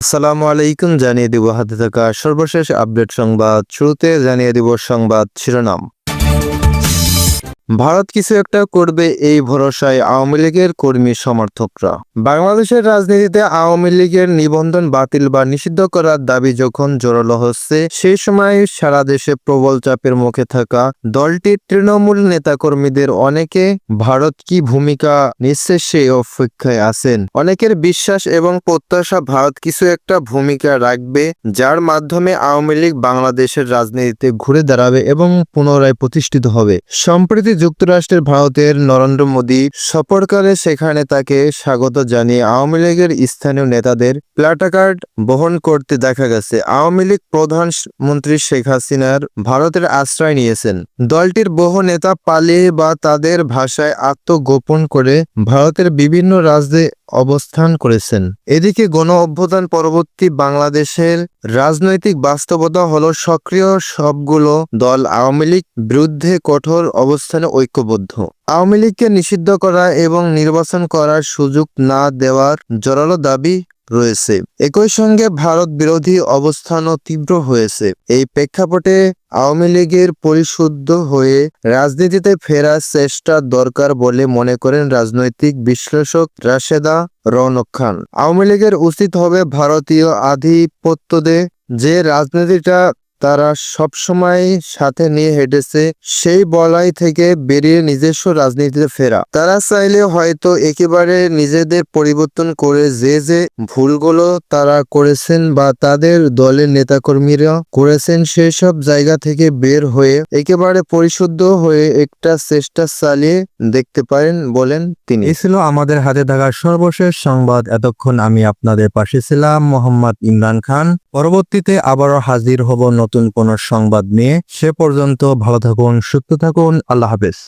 আসসালামু আলাইকুম জানিয়ে দিব হাতে থাকা সর্বশেষ আপডেট সংবাদ। শুরুতে জানিয়ে দিব সংবাদ শিরোনাম। ভারত কিছু একটা করবে এই ভরসায় আওয়ামী লীগের কর্মী সমর্থকরা। বাংলাদেশের রাজনীতিতে আওয়ামী লীগের নিবন্ধন বাতিল বা নিষিদ্ধ করার দাবি যখন জোরালো হচ্ছে, সেই সময় সারা দেশে প্রবল চাপের মুখে থাকা দলটির তৃণমূল নেতাকর্মীদের অনেকে ভারত কি ভূমিকা নিচ্ছে সেই অপেক্ষায় আছেন। অনেকের বিশ্বাস এবং প্রত্যাশা ভারত কিছু একটা ভূমিকা রাখবে, যার মাধ্যমে আওয়ামী লীগ বাংলাদেশের রাজনীতিতে ঘুরে দাঁড়াবে এবং পুনরায় প্রতিষ্ঠিত হবে। সম্প্রতি যুক্তরাষ্ট্রের ভারতের নরেন্দ্র মোদী সফরকালে সেখানে তাকে স্বাগত জানিয়ে আওয়ামী লীগের স্থানীয় নেতাদের প্ল্যাটাকার্ড বহন করতে দেখা গেছে। আওয়ামী লীগ প্রধানমন্ত্রী শেখ হাসিনার ভারতের আশ্রয় নিয়েছেন। দলটির বহু নেতা পালিয়ে বা তাদের ভাষায় আত্মগোপন করে ভারতের বিভিন্ন রাজ্যে অবস্থান করেছেন। এদিকে গণ অভ্যুত্থান পরবর্তী বাংলাদেশের রাজনৈতিক বাস্তবতা হল সক্রিয় সবগুলো দল আওয়ামী লীগ বিরুদ্ধে কঠোর অবস্থানে ঐক্যবদ্ধ। আওয়ামী লীগকে নিষিদ্ধ করা এবং নির্বাচন করার সুযোগ না দেওয়ার জোরালো দাবি রয়েছে। একই সঙ্গে ভারত বিরোধী অবস্থানও তীব্র হয়েছে। এই প্রেক্ষাপটে আওয়ামী লীগের পরিশুদ্ধ হয়ে রাজনীতিতে ফেরার চেষ্টা দরকার বলে মনে করেন রাজনৈতিক বিশ্লেষক রাশেদা রৌনক খান। আওয়ামী লীগের উচিত হবে ভারতীয় আধিপত্যদের যে রাজনীতিটা তারা সবসময় সাথে নিয়ে হেঁটেছে, সেই বলাই থেকে বেরিয়ে নিজস্ব রাজনীতিতে ফেরা। তারা চাইলে হয়তো একেবারে নিজেদের পরিবর্তন করে যে যে ভুলগুলো তারা করেছেন বা তাদের দলের নেতাকর্মীরা করেছেন সেই সব জায়গা থেকে বের হয়ে একেবারে পরিশুদ্ধ হয়ে একটা চেষ্টা চালিয়ে দেখতে পারেন বলেন তিনি। এই ছিল আমাদের হাতে থাকা সর্বশেষ সংবাদ। এতক্ষণ আমি আপনাদের পাশে ছিলাম, মোহাম্মদ ইমরান খান। পরবর্তীতে আবারও হাজির হব নতুন কোনো সংবাদ নিয়ে সে পর্যন্ত ভালো থাকুন সুস্থ থাকুন আল্লাহ হাফেজ।